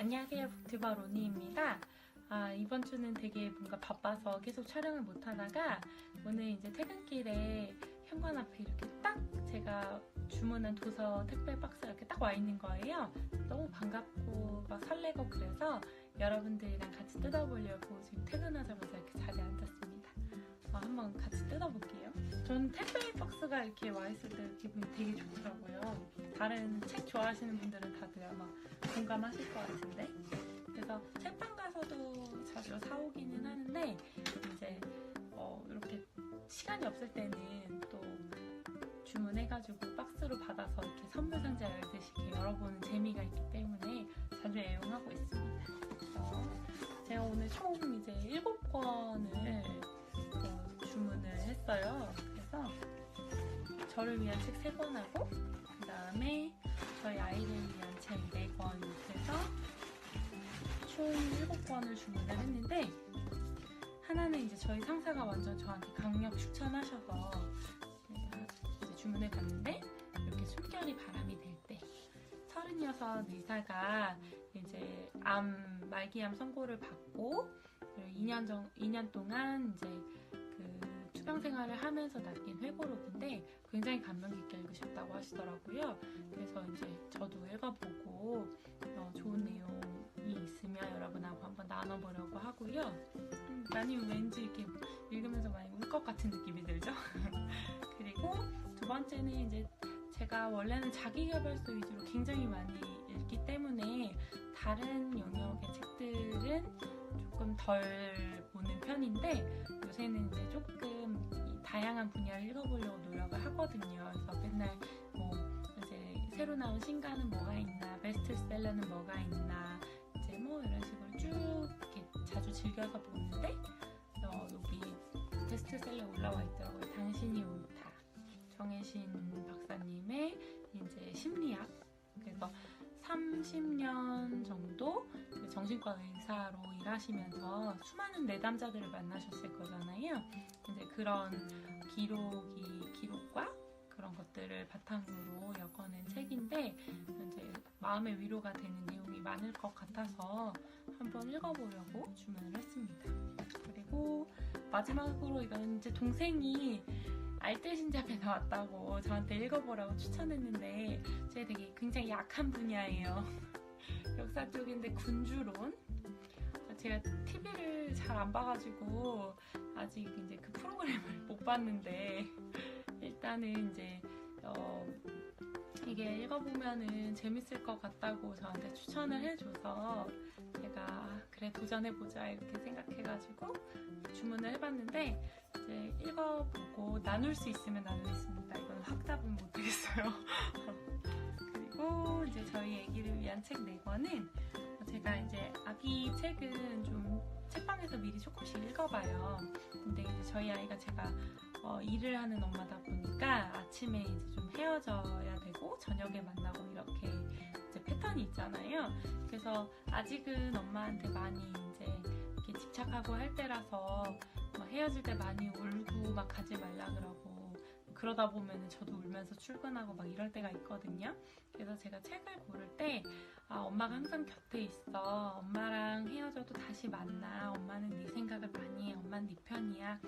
안녕하세요. 북튜버 로니입니다. 아, 이번 주는 되게 뭔가 바빠서 계속 촬영을 못 하다가 오늘 이제 퇴근길에 현관 앞에 이렇게 딱 제가 주문한 도서 택배 박스가 이렇게 딱 와 있는 거예요. 너무 반갑고 막 설레고 그래서 여러분들이랑 같이 뜯어보려고 지금 퇴근하자마자 이렇게 자리에 앉았습니다. 어, 한번 같이 뜯어볼게요. 저는 택배 박스가 이렇게 와 있을 때 기분이 되게 좋더라고요. 다른 책 좋아하시는 분들은 다들 아마 공감하실 것 같은데. 그래서 책방 가서도 자주 사오기는 하는데 이제 어, 이렇게 시간이 없을 때는 또 주문해가지고 박스로 받아서 이렇게 선물 상자 열듯이 열어보는 재미가 있기 때문에 자주 애용하고 있습니다. 그래서 제가 오늘 총 이제 7권을 어, 주문을 했어요. 그래서 저를 위한 책 3권 하고 그 다음에 저희 아이를 위한 책 4권 이렇게 해서 총 7권을 주문을 했는데 하나는 이제 저희 상사가 완전 저한테 강력 추천하셔서 이제 주문해 봤는데 이렇게 숨결이 바람이 될때36 의사가 이제 암 말기암 선고를 받고 2년 전 2년 동안 이제 그 투병 생활을 하면서 남긴 회고록인데 굉장히 감명 깊게 읽으셨다고 하시더라고요. 그래서 이제 저도 읽어보고 어, 좋은 내용이 있으면 여러분하고 한번 나눠보려고 하고요. 음, 많이 왠지 이렇게 읽으면서 많이 울 것 같은 느낌이 들죠. 그리고 두 번째는 이제 제가 원래는 자기개발서 위주로 굉장히 많이 읽기 때문에 다른 영역의 책들은 조금 덜 보는 편인데 요새는 이제 조금 이 다양한 분야를 읽어보려고 노력을 하거든요. 그래서 맨날 뭐 이제 새로 나온 신간은 뭐가 있나, 베스트셀러는 뭐가 있나, 이제 뭐 이런 식으로 쭉 이렇게 자주 즐겨서 보는데 어, 여기 베스트셀러 올라와 있더라고요. 당신이 옳다. 정혜신 박사님의 이제 심리학. 그래서 30년 정도 그 정신과 의사로 일하시면서 수많은 내담자들을 만나셨을 거잖아요. 이제 그런 기록이 기록과 그런 것들을 바탕으로 엮어낸 책인데 이제 마음의 위로가 되는 내용이 많을 것 같아서 한번 읽어보려고 주문을 했습니다. 그리고 마지막으로 이건 이제 동생이 알뜰신잡에 나왔다고 저한테 읽어보라고 추천했는데 제가 되게 굉장히 약한 분야예요. 역사 쪽인데 군주론. 제가 TV를 잘 안 봐가지고 아직 이제 그 프로그램을 못 봤는데 일단은 이제 어 이게 읽어보면은 재밌을 것 같다고 저한테 추천을 해줘서 제가 아, 그래 도전해보자 이렇게 생각해가지고 주문을 해봤는데 이제 읽어보고 나눌 수 있으면 나누겠습니다. 이건 확답은 못하겠어요. 그리고 이제 저희 애기를 위한 책 4권은 제가 이제 아기 책은 좀 책방에서 미리 조금씩 읽어봐요. 근데 이제 저희 아이가 제가 어, 일을 하는 엄마다 보니까 아침에 이제 좀 헤어져야 되고 저녁에 만나고 이렇게 이제 패턴이 있잖아요. 그래서 아직은 엄마한테 많이 이제 이렇게 집착하고 할 때라서 뭐 헤어질 때 많이 울고 막 가지 말라 그러고 그러다 보면 저도 울면서 출근하고 막 이럴 때가 있거든요. 그래서 제가 책을 고를 때 아, 엄마가 항상 곁에 있어. 엄마랑 헤어져도 다시 만나. 엄마는 네 생각을 많이 해. 엄마는 네 편이야.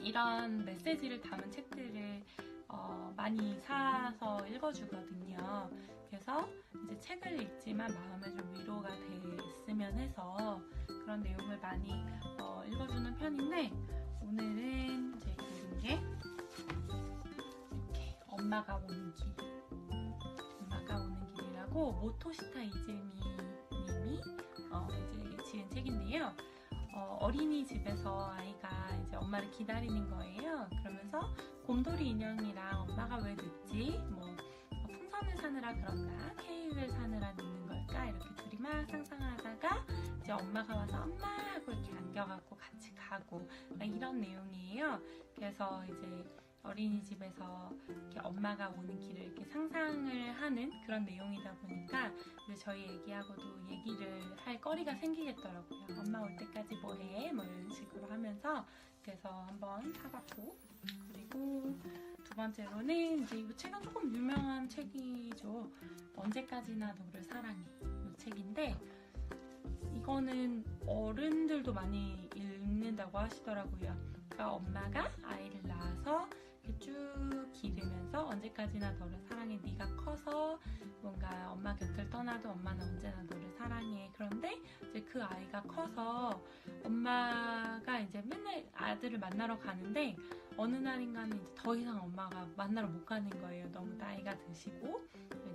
이런 메시지를 담은 책들을 어, 많이 사서 읽어주거든요. 그래서 이제 책을 읽지만 마음에 좀 위로가 됐으면 해서 그런 내용을 많이 어, 읽어주는 편인데 오늘은 이제 고른 게 이렇게 엄마가 오는 길. 엄마가 오는 길이라고 모토시타 이즈미 님이 어, 이제 지은 책인데요. 어, 린이 집에서 아이가 이제 엄마를 기다리는 거예요. 그러면서 곰돌이 인형이랑 엄마가 왜 늦지? 뭐 어, 풍선을 사느라 그런가? 케이크를 사느라 늦는 걸까? 이렇게 둘이 막 상상하다가 이제 엄마가 와서 엄마 하고 이렇게 안겨갖고 같이 가고 막 이런 내용이에요. 그래서 이제 어린이집에서 이렇게 엄마가 오는 길을 이렇게 상상을 하는 그런 내용이다 보니까 이제 저희 애기하고도 얘기를 할 거리가 생기겠더라고요. 엄마 올 때까지 뭐 해? 뭐 이런 식으로 하면서 그래서 한번 사봤고 그리고 두 번째로는 이제 이 책은 조금 유명한 책이죠. 언제까지나 너를 사랑해. 이 책인데 이거는 어른들도 많이 읽는다고 하시더라고요. 그러니까 엄마가 아이를 낳아서 이렇게 쭉 기르면서 언제까지나 너를 사랑해. 네가 커서 뭔가 엄마 곁을 떠나도 엄마는 언제나 너를 사랑해. 그런데 이제 그 아이가 커서 엄마가 이제 맨날 아들을 만나러 가는데 어느 날인가는 이제 더 이상 엄마가 만나러 못 가는 거예요. 너무 나이가 드시고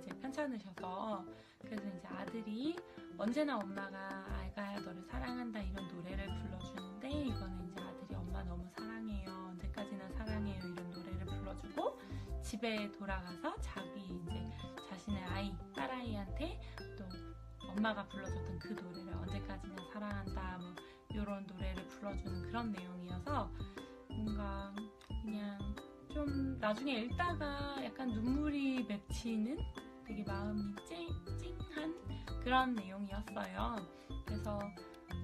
이제 편찮으셔서 그래서 이제 아들이 언제나 엄마가 아이가야 너를 사랑한다 이런 노래를 불러주는데 이거는 이제 아들이 엄마 너무 사랑해요. 언제까지나 사랑해요 이런 불러주고 집에 돌아가서 자기 이제 자신의 아이 딸아이한테 또 엄마가 불러줬던 그 노래를 언제까지나 사랑한다 뭐 이런 노래를 불러주는 그런 내용이어서 뭔가 그냥 좀 나중에 읽다가 약간 눈물이 맺히는 되게 마음이 찡, 찡한 그런 내용이었어요. 그래서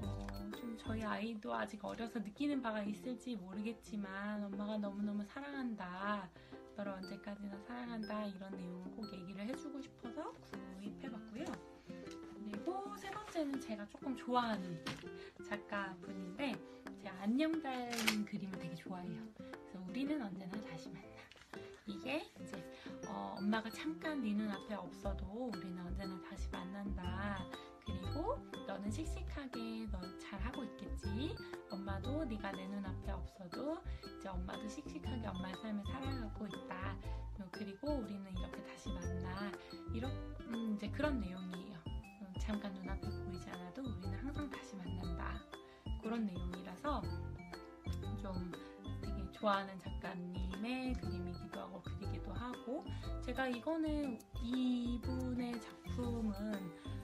어, 좀 저희 아이도 아직 어려서 느끼는 바가 있을지 모르겠지만 엄마가 너무너무 사랑한다. 너를 언제까지나 사랑한다. 이런 내용을 꼭 얘기를 해주고 싶어서 구입해봤고요. 그리고 세 번째는 제가 조금 좋아하는 작가분인데 제가 안녕 달린 그림을 되게 좋아해요. 그래서 우리는 언제나 다시 만나. 이게 이제 어, 엄마가 잠깐 네 눈앞에 없어도 우리는 언제나 다시 만난다. 그리고 너는 씩씩하게 너 잘하고 있겠지. 엄마도 네가 내 눈앞에 없어도 이제 엄마도 씩씩하게 엄마의 삶을 살아가고 있다. 어, 그리고 우리는 이렇게 다시 만나. 이런 음, 이제 그런 내용이에요. 음, 잠깐 눈앞에 보이지 않아도 우리는 항상 다시 만난다. 그런 내용이라서 좀 되게 좋아하는 작가님의 그림이기도 하고 그리기도 하고 제가 이거는 이분의 작품은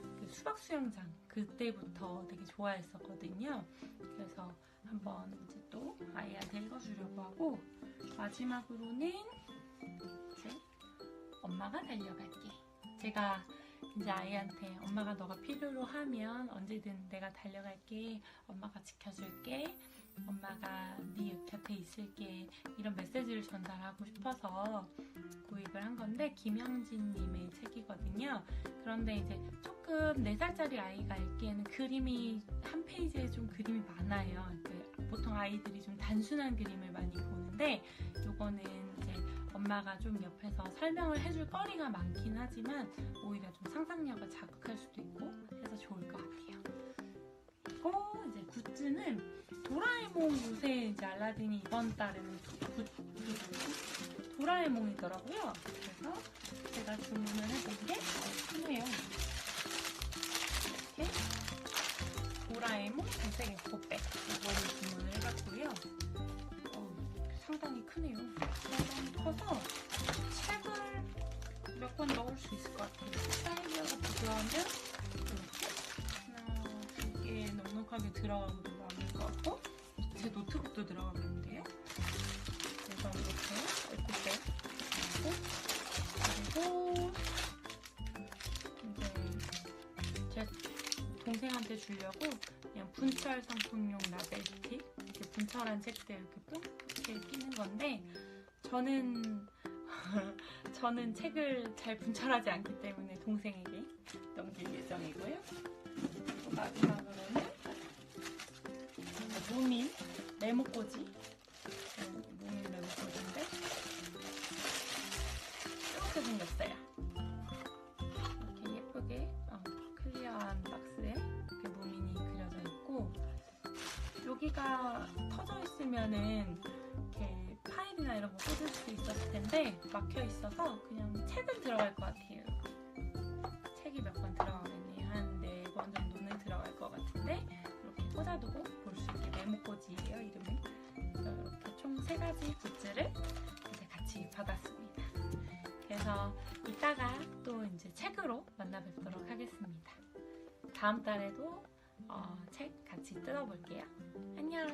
그 수박 수영장 그때부터 되게 좋아했었거든요. 그래서 한번 이제 또 아이한테 읽어주려고 하고 마지막으로는 이제 엄마가 달려갈게. 제가 이제 아이한테 엄마가 너가 필요로 하면 언제든 내가 달려갈게. 엄마가 지켜줄게. 엄마가 네 곁에 있을게. 이런 메시지를 전달하고 싶어서 구입을 한 건데 김영진님의 책이거든요. 그런데 이제 조금 4살짜리 아이가 읽기에는 그림이 한 페이지에 좀 그림이 많아요. 그 보통 아이들이 좀 단순한 그림을 많이 보는데 요거는 이제 엄마가 좀 옆에서 설명을 해줄 거리가 많긴 하지만 오히려 좀 상상력을 자극할 수도 있고 해서 좋을 것 같아요. 그리고 이제 굿즈는 도라에몽 요새 이제 알라딘이 이번 달에는 도라에몽이더라고요. 그래서 제가 주문을 해본 게 어, 크네요. 이렇게 도라에몽 갈색 에코백 이거를 주문을 해봤고요. 어, 상당히 크네요. 상당히 커서 책을 몇 권 넣을 수 있을 것 같아요. 사이즈가 부드러우면 이렇게 하나, 두 개 넉넉하게 들어가고도 많을 것 같고 제 노트북도 들어가겠는데요. 그래서 이렇게 에코백 그리고 이제 제 동생한테 주려고 그냥 분철 상품용 라벨 스틱 이렇게 분철한 책들 이렇게 이렇게 끼는 건데 저는 저는 책을 잘 분철하지 않기 때문에 동생에게 넘길 예정이고요. 그리고 마지막으로는 무민 음, 무민 메모꽂이인데 이렇게 생겼어요. 이렇게 예쁘게 어, 클리어한 박스에 이렇게 무민이 그려져 있고 여기가 터져 있으면은 이렇게 파일이나 이런 거 꽂을 수 있었을 텐데 막혀 있어서 그냥 책은 들어갈 것 같아요. 책이 몇 권 들어가겠네요. 한 네 권 정도는 들어갈 것 같은데 이렇게 꽂아두고 메모꽂이에요 이름은. 이렇게 총 세 가지 굿즈를 이제 같이 받았습니다. 그래서 이따가 또 이제 책으로 만나 뵙도록 하겠습니다. 다음 달에도 어, 책 같이 뜯어볼게요. 안녕.